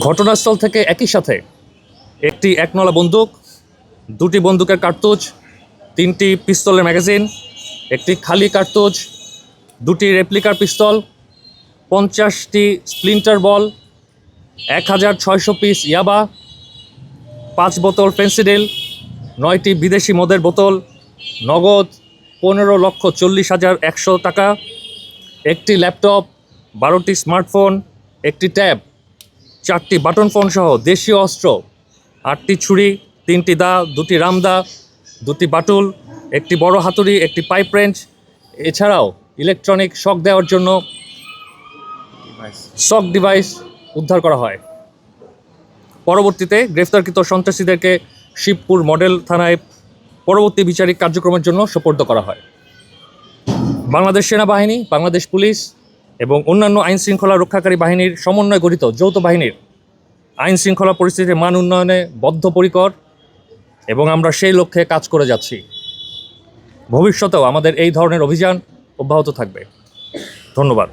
ঘটনাস্থল থেকে একই সাথে একটি একনলা বন্দুক, দুটি বন্দুকের কার্তুজ, তিনটি পিস্তলের ম্যাগাজিন, একটি খালি কার্তুজ, দুটি রেপ্লিকার পিস্তল, পঞ্চাশটি স্প্লিন্টার বল, এক হাজার ছয়শো পিস ইয়াবা, পাঁচ বোতল ফেন্সিডিল, নয়টি বিদেশি মদের বোতল, নগদ পনেরো লক্ষ চল্লিশ হাজার একশো টাকা, একটি ল্যাপটপ, বারোটি স্মার্টফোন, একটি ট্যাব। চারটি বাটন ফোন সহ দেশীয় অস্ত্র, আটটি ছুরি, তিনটি দা, দুটি রামদা, দুটি বাটুল, একটি বড় হাতুড়ি, একটি পাইপ রেঞ্চ। এছাড়াও ইলেকট্রনিক শক দেওয়ার জন্য শক ডিভাইস উদ্ধার করা হয়। পরবর্তীতে গ্রেফতারকৃত সন্ত্রাসীদেরকে শিবপুর মডেল থানায় পরবর্তী বিচারিক কার্যক্রমের জন্য সোপর্দ করা হয়। বাংলাদেশ সেনাবাহিনী, বাংলাদেশ পুলিশ এবং অন্যান্য আইন শৃঙ্খলা রক্ষাকারী বাহিনীর সমন্বয় গঠিত যৌথ বাহিনীর আইন শৃঙ্খলা পরিস্থিতির মান উন্নয়নে বদ্ধপরিকর এবং আমরা সেই লক্ষ্যে কাজ করে যাচ্ছি। ভবিষ্যতেও আমাদের এই ধরনের অভিযান অব্যাহত থাকবে। ধন্যবাদ।